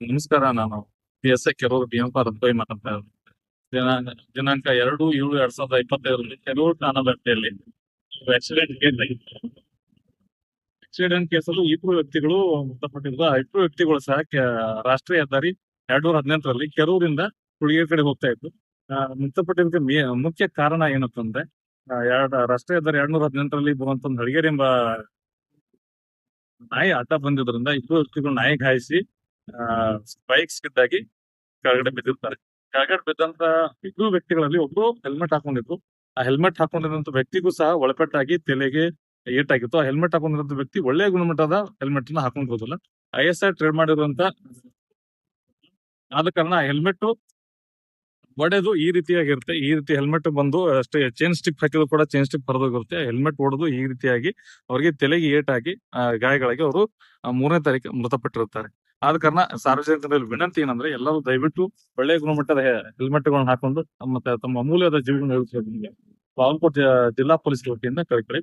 ನಮಸ್ಕಾರ, ನಾನು P S I Keruru B M ಮಾತಾಡ್ತಾ ಇದ್ದೀನಿ. ದಿನಾಂಕ ಎರಡು ಏಳು ಎರಡ್ ಸಾವಿರದ ಇಪ್ಪತ್ತೈದರಲ್ಲಿ ಕೆರೂರು ಠಾಣಾ ವ್ಯಾಪ್ತಿಯಲ್ಲಿ ಆಕ್ಸಿಡೆಂಟ್ ಕೇಸ್ ಆಕ್ಸಿಡೆಂಟ್ ಕೇಸಲ್ಲಿ ಇಬ್ಬರು ವ್ಯಕ್ತಿಗಳು ಮೃತಪಟ್ಟಿದ್ರು ಆ ಇಬ್ಬರು ವ್ಯಕ್ತಿಗಳು ಸಹ ರಾಷ್ಟ್ರೀಯ ಹೆದ್ದಾರಿ ಎರಡ್ನೂರ ಹದಿನೆಂಟರಲ್ಲಿ ಕೆರೂರಿಂದ ಹುಡುಗಿಯ ಕಡೆ ಹೋಗ್ತಾ ಇತ್ತು ಮೃತಪಟ್ಟಿದ್ದಕ್ಕೆ ಮುಖ್ಯ ಕಾರಣ ಏನಂತಂದ್ರೆ ಎರಡ್ ರಾಷ್ಟ್ರೀಯ ಹೆದ್ದಾರಿ ಎರಡ್ನೂರ ಹದಿನೆಂಟರಲ್ಲಿ ಬರುವಂತ ಒಂದು ಎಂಬ ನಾಯಿ ಆಟ ಬಂದಿದ್ರಿಂದ ಇಬ್ಬರು ವ್ಯಕ್ತಿಗಳು ನಾಯಿ ಘಾಯಿಸಿ ಬೈಕ್ ಸ್ಕಿದ್ದಾಗಿ ಕೆಳಗಡೆ ಬಿದ್ದಿರ್ತಾರೆ. ಕೆಳಗಡೆ ಬಿದ್ದಂತ ಇಬ್ಬರು ವ್ಯಕ್ತಿಗಳಲ್ಲಿ ಒಬ್ರು ಹೆಲ್ಮೆಟ್ ಹಾಕೊಂಡಿದ್ರು. ಆ ಹೆಲ್ಮೆಟ್ ಹಾಕೊಂಡಿರಂತ ವ್ಯಕ್ತಿಗೂ ಸಹ ಒಳಪೆಟ್ಟಾಗಿ ತಲೆಗೆ ಏಟಾಗಿತ್ತು. ಆ ಹೆಲ್ಮೆಟ್ ಹಾಕೊಂಡಿರೋ ವ್ಯಕ್ತಿ ಒಳ್ಳೆ ಗುಣಮಟ್ಟದ ಹೆಲ್ಮೆಟ್ನ ಹಾಕೊಂಡಿರೋದಿಲ್ಲ. ಐ ಎಸ್ ಆರ್ ಟ್ರೇಡ್ ಮಾಡಿರುವಂತ ಆದ ಕಾರಣ ಹೆಲ್ಮೆಟ್ ಒಡೆದು ಈ ರೀತಿಯಾಗಿರುತ್ತೆ. ಈ ರೀತಿ ಹೆಲ್ಮೆಟ್ ಬಂದು ಅಷ್ಟೇ ಚೈನ್ ಸ್ಟಿಕ್ ಹಾಕಿದ್ರು ಕೂಡ ಚೈನ್ ಸ್ಟಿಕ್ ಹೊರದೋಗಿರುತ್ತೆ ಹೆಲ್ಮೆಟ್ ಹೊಡೆದು ಈ ರೀತಿಯಾಗಿ ಅವರಿಗೆ ತಲೆಗೆ ಏಟಾಗಿ ಗಾಯಗಳಾಗಿ ಅವರು ಮೂರನೇ ತಾರೀಕು ಮೃತಪಟ್ಟಿರುತ್ತಾರೆ. ಆದ ಕಾರಣ ಸಾರ್ವಜನಿಕರಲ್ಲಿ ವಿನಂತಿ ಏನಂದ್ರೆ ಎಲ್ಲರೂ ದಯವಿಟ್ಟು ಒಳ್ಳೆಯ ಗುಣಮಟ್ಟದ ಹೆಲ್ಮೆಟ್ ಗಳನ್ನ ಹಾಕೊಂಡು ತಮ್ಮ ತಮ್ಮ ಅಮೂಲ್ಯದ ಜೀವನ ಬಾಗಲಕೋಟೆ ಜಿಲ್ಲಾ ಪೊಲೀಸ್ ವತಿಯಿಂದ ಕಳಕಳಿ